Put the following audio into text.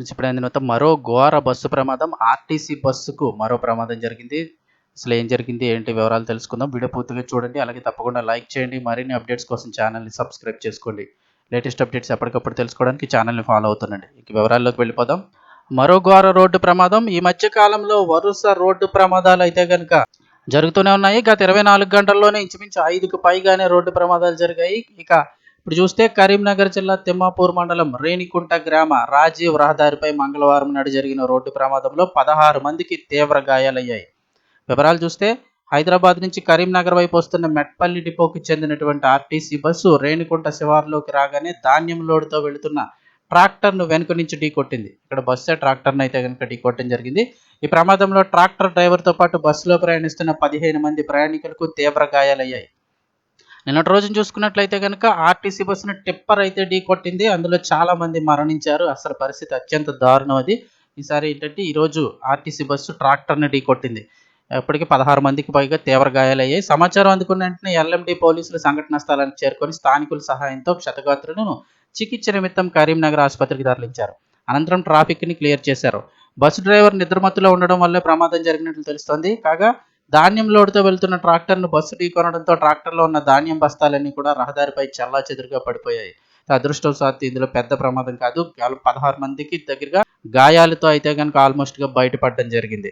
ఇప్పుడు తర్వాత మరో ఘోర బస్సు ప్రమాదం. ఆర్టీసీ బస్సుకు మరో ప్రమాదం జరిగింది. అసలు ఏం జరిగింది ఏంటి వివరాలు తెలుసుకుందాం. వీడియో పూర్తిగా చూడండి అలాగే తప్పకుండా లైక్ చేయండి. మరిన్ని అప్డేట్స్ కోసం ఛానల్ని సబ్స్క్రైబ్ చేసుకోండి. లేటెస్ట్ అప్డేట్స్ ఎప్పటికప్పుడు తెలుసుకోవడానికి ఛానల్ని ఫాలో అవుతుండండి. ఇక వివరాల్లోకి వెళ్ళిపోదాం. మరో ఘోర రోడ్డు ప్రమాదం. ఈ మధ్య కాలంలో వరుస రోడ్డు ప్రమాదాలు అయితే కనుక జరుగుతూనే ఉన్నాయి. గత ఇరవై నాలుగు గంటల్లోనే ఇంచుమించు ఐదుకు పైగానే రోడ్డు ప్రమాదాలు జరిగాయి. ఇక ఇప్పుడు చూస్తే కరీంనగర్ జిల్లా తిమ్మాపూర్ మండలం రేణికుంట గ్రామ రాజీవ్ రహదారిపై మంగళవారం నాడు జరిగిన రోడ్డు ప్రమాదంలో పదహారు మందికి తీవ్ర గాయాలయ్యాయి. వివరాలు చూస్తే హైదరాబాద్ నుంచి కరీంనగర్ వైపు వస్తున్న మెట్పల్లి డిపోకి చెందినటువంటి ఆర్టీసీ బస్సు రేణికుంట శివార్లోకి రాగానే ధాన్యం లోడుతో వెళుతున్న ట్రాక్టర్ను వెనుక నుంచి ఢీకొట్టింది ఇక్కడ బస్సే ట్రాక్టర్ను అయితే కనుక ఢీకొట్టడం జరిగింది. ఈ ప్రమాదంలో ట్రాక్టర్ డ్రైవర్తో పాటు బస్సులో ప్రయాణిస్తున్న పదిహేను మంది ప్రయాణికులకు తీవ్ర గాయాలయ్యాయి. నిన్నటి రోజున చూసుకున్నట్లయితే కనుక ఆర్టీసీ బస్సును టిప్పర్ అయితే ఢీ కొట్టింది. అందులో చాలామంది మరణించారు. అసలు పరిస్థితి అత్యంత దారుణం అది. ఈసారి ఏంటంటే ఈరోజు ఆర్టీసీ బస్సు ట్రాక్టర్ని ఢీ కొట్టింది. ఇప్పటికీ పదహారు మందికి పైగా తీవ్ర గాయాలయ్యాయి. సమాచారం అందుకున్న వెంటనే ఎల్ఎండి పోలీసులు సంఘటనా స్థలానికి చేరుకొని స్థానికుల సహాయంతో క్షతగాత్రులను చికిత్స నిమిత్తం కరీంనగర్ ఆసుపత్రికి తరలించారు. అనంతరం ట్రాఫిక్ని క్లియర్ చేశారు. బస్సు డ్రైవర్ నిద్రమత్తులో ఉండడం వల్లే ప్రమాదం జరిగినట్లు తెలుస్తోంది. కాగా ధాన్యం లోడుతో వెళ్తున్న ట్రాక్టర్ను బస్సు ఢీకొనడంతో ట్రాక్టర్లో ఉన్న ధాన్యం బస్తాలన్నీ కూడా రహదారిపై చల్లా చెదురుగా పడిపోయాయి. అదృష్టవశాత్తు ఇందులో పెద్ద ప్రమాదం కాదు. పదహారు మందికి దగ్గరగా గాయాలతో అయితే కనుక ఆల్మోస్ట్గా బయటపడడం జరిగింది.